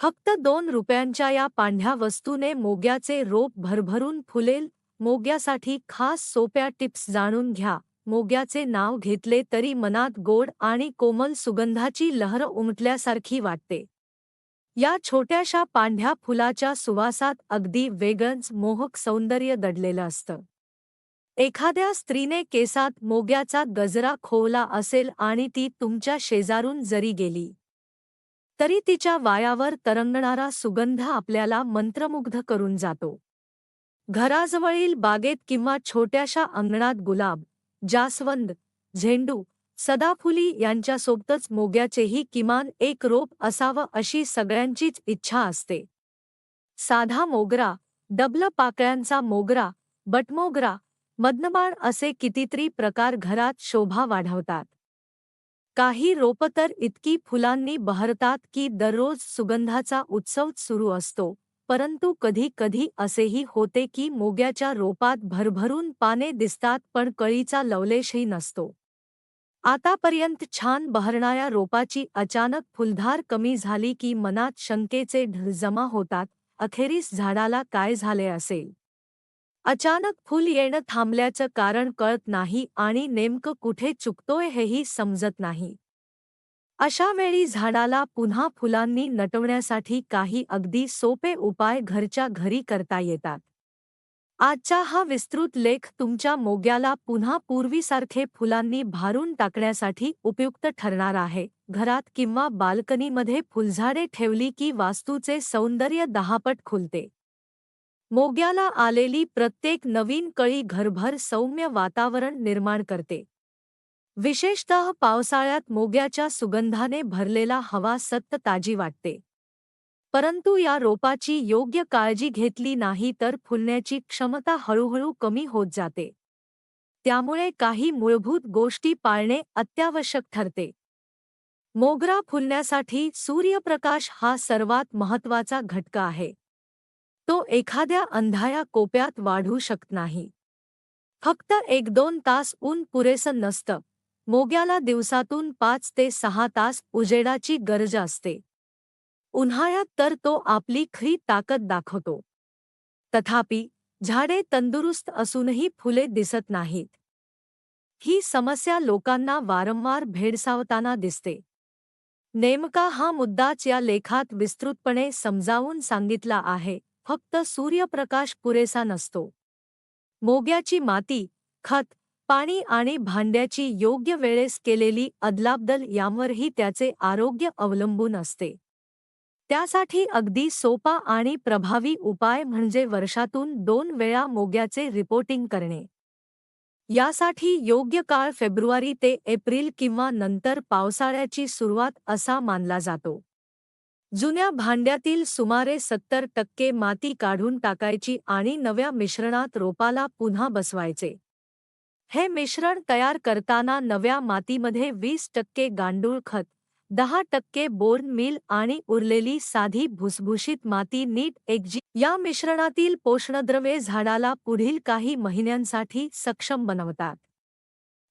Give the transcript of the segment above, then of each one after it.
फक्त दोन रुपयांच्या या पांढ्या वस्तूने मोग्याचे रोप भरभरून फुलेल. मोग्यासाठी खास सोप्या टिप्स जाणून घ्या. मोग्याचे नाव घेतले तरी मनात गोड आणि कोमल सुगंधाची लहर उमटल्यासारखी वाटते. या छोट्याशा पांढ्या फुलाच्या सुवासात अगदी वेगळंच मोहक सौंदर्य दडलेलं असतं. एखाद्या स्त्रीने केसात मोग्याचा गजरा खोवला असेल आणि ती तुमच्या शेजारून जरी गेली तरी तिच्या वायावर तरंगणारा सुगंध आपल्याला मंत्रमुग्ध करून जातो. घराजवळील बागेत किंवा छोट्याशा अंगणात गुलाब जास्वंद झेंडू सदाफुली यांच्यासोबतच मोग्याचेही किमान एक रोप असावं अशी सगळ्यांचीच इच्छा असते. साधा मोगरा डबल पाकळ्यांचा मोगरा बटमोगरा मदनबाण असे कितीतरी प्रकार घरात शोभा वाढवतात. काही रोप तर इतकी फुलांनी बहरतात की दररोज सुगंधाचा उत्सव सुरू असतो. परंतु कधी कधी असेही होते की मोग्याच्या रोपात भरभरून पाने दिसतात पण कळीचा लवलेशही नसतो. आतापर्यंत छान बहरणाऱ्या रोपाची अचानक फुलधार कमी झाली की मनात शंकेचे ढळ जमा होतात. अखेरीस झाडाला काय झाले असेल? अचानक फुल येणं थांबल्याचं कारण कळत नाही आणि नेमकं कुठे चुकतोय हेही समजत नाही. अशा वेळी झाडाला पुन्हा फुलांनी नटवण्यासाठी काही अगदी सोपे उपाय घरच्या घरी करता येतात. आजचा हा विस्तृत लेख तुमच्या मोग्याला पुन्हा पूर्वीसारखे फुलांनी भारून टाकण्यासाठी उपयुक्त ठरणार आहे. घरात किंवा बाल्कनीमध्ये फुलझाडे ठेवली की वास्तूचे सौंदर्य दहापट खुलते. मोग्याला आलेली प्रत्येक नवीन कळी घरभर सौम्य वातावरण निर्माण करते. विशेषतः पावसाळ्यात मोग्याच्या सुगंधाने भरलेला हवा सत्त ताजी वाटते. परंतु या रोपाची योग्य काळजी घेतली नाही तर फुलण्याची क्षमता हळूहळू कमी होत जाते. त्यामुळे काही मूलभूत गोष्टी पाळणे अत्यावश्यक ठरते. मोगरा फुलण्यासाठी सूर्यप्रकाश हा सर्वात महत्त्वाचा घटक आहे. तो एखाद्या अंधाया कोप्यात वाढू शकत नाही. फक्त एक दोन तास ऊन पुरेसं नसतं. मोग्याला दिवसातून पाच ते सहा तास उजेडाची गरज असते. उन्हाळ्यात तर तो आपली खरी ताकद दाखवतो. तथापि झाडे तंदुरुस्त असूनही फुले दिसत नाहीत. ही समस्या लोकांना वारंवार भेडसावताना दिसते. नेमका हा मुद्दाच या लेखात विस्तृतपणे समजावून सांगितला आहे. फक्त सूर्यप्रकाश पुरेसा नसतो. मोग्याची माती खत पाणी आणि भांड्याची योग्य वेळेस केलेली अदलाबदल यांवरही त्याचे आरोग्य अवलंबून असते. त्यासाठी अगदी सोपा आणि प्रभावी उपाय म्हणजे वर्षातून दोन वेळा मोग्याचे रिपोर्टिंग करणे. यासाठी योग्य काळ फेब्रुवारी ते एप्रिल किंवा नंतर पावसाळ्याची सुरुवात असा मानला जातो. जुन्या भांड्यातील सुमारे सत्तर टक्के माती काढून टाकायची आणि नव्या मिश्रणात रोपाला पुन्हा बसवायचे. हे मिश्रण तयार करताना नव्या मातीमध्ये वीस टक्के गांडूळ खत दहा टक्के बोर्न मिल आणि उरलेली साधी भुसभुशीत माती नीट एकजी. या मिश्रणातील पोषणद्रव्ये झाडाला पुढील काही महिन्यांसाठी सक्षम बनवतात.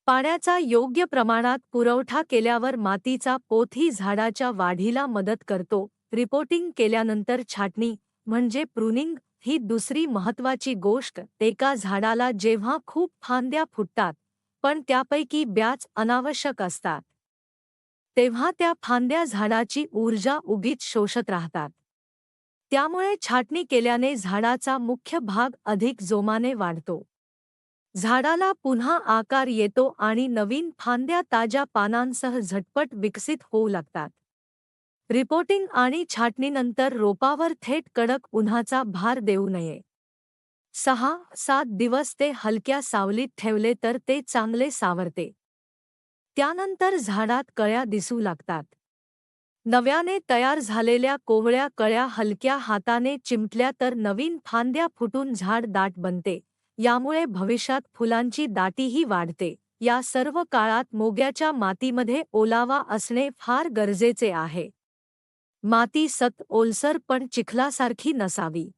पाण्याचा योग्य प्रमाणात पुरवठा केल्यावर मातीचा पोथी झाडाच्या वाढीला मदत करतो. रिपोर्टिंग केल्यानंतर छाटणी म्हणजे प्रुनिंग ही दुसरी महत्वाची गोष्ट. एका झाडाला जेव्हा खूप फांद्या फुटतात पण त्यापैकी ब्याच अनावश्यक असतात. तेव्हा त्या फांद्या झाडाची ऊर्जा उगीच शोषत राहतात. त्यामुळे छाटणी केल्याने झाडाचा मुख्य भाग अधिक जोमाने वाढतो. झाडाला पुन्हा आकार येतो आणि नवीन फांद्या ताज्या पानांसह झटपट विकसित होऊ लागतात. रिपोर्टिंग आणि छाटणीनंतर रोपावर थेट कडक उन्हाचा भार देऊ नये. सहा सात दिवस ते हलक्या सावलीत ठेवले तर ते चांगले सावरते. त्यानंतर झाडात कळ्या दिसू लागतात. नव्याने तयार झालेल्या कोवळ्या कळ्या हलक्या हाताने चिमटल्या तर नवीन फांद्या फुटून झाड दाट बनते. यामुळे भविष्यात फुलांची दाटीही वाढते. या सर्व काळात मोग्याच्या मातीमध्ये ओलावा असणे फार गरजेचे आहे. माती सत ओलसर पण चिखलासारखी नसावी.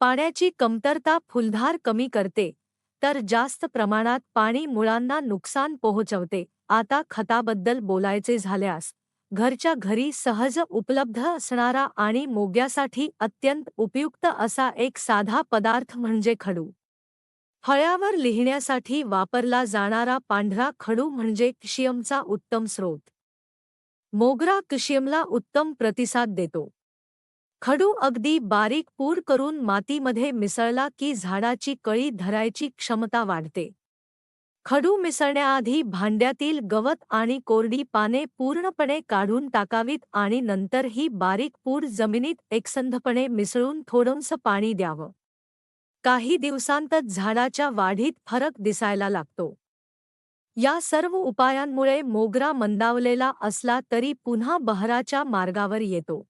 पाण्याची कमतरता फुलधार कमी करते तर जास्त प्रमाणात पाणी मुळांना नुकसान पोहोचवते. आता खताबद्दल बोलायचे झाल्यास घरच्या घरी सहज उपलब्ध असणारा आणि मोग्यासाठी अत्यंत उपयुक्त असा एक साधा पदार्थ म्हणजे खडू. फळ्यावर लिहिण्यासाठी वापरला जाणारा पांढरा खडू म्हणजे क्शियमचा उत्तम स्रोत. मोगरा क्शियमला उत्तम प्रतिसाद देतो. खडू अगदी बारीक पूर करून मातीमध्ये मिसळला की झाडाची कळी धरायची क्षमता वाढते. खडू मिसळण्याआधी भांड्यातील गवत आणि कोरडी पाने पूर्णपणे काढून टाकावीत आणि नंतर ही बारीक पूर जमिनीत एकसंधपणे मिसळून थोडंसं पाणी द्यावं. काही दिवसांतच झाडाच्या वाढीत फरक दिसायला लागतो. या सर्व उपायांमुळे मोगरा मंदावलेला असला तरी पुन्हा बहराच्या मार्गावर येतो.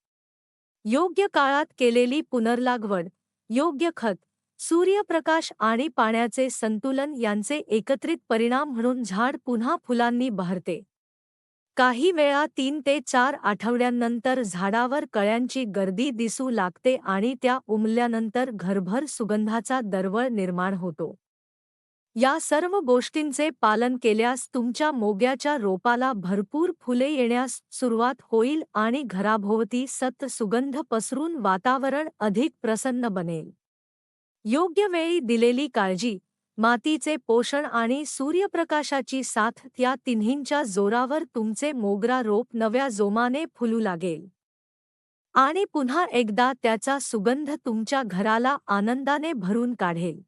योग्य काळात केलेली पुनर्लागवड योग्य खत सूर्यप्रकाश आणि पाण्याचे संतुलन यांचे एकत्रित परिणाम म्हणून झाड पुन्हा फुलांनी बहरते. काही वेळा तीन ते चार आठवड्यांनंतर झाडावर कळ्यांची गर्दी दिसू लागते आणि त्या उमल्यानंतर घरभर सुगंधाचा दरवळ निर्माण होतो. या सर्व गोष्टींचे पालन केल्यास तुमच्या मोग्याच्या रोपाला भरपूर फुले येण्यास सुरुवात होईल आणि घराभोवती सत सुगंध पसरून वातावरण अधिक प्रसन्न बनेल. योग्य वेळी दिलेली काळजी मातीचे पोषण आणि सूर्यप्रकाशाची साथ या तिन्हींच्या जोरावर तुमचे मोगरा रोप नव्या जोमाने फुलू लागेल. आणि पुन्हा एकदा त्याचा सुगंध तुमच्या घराला आनंदाने भरून काढेल.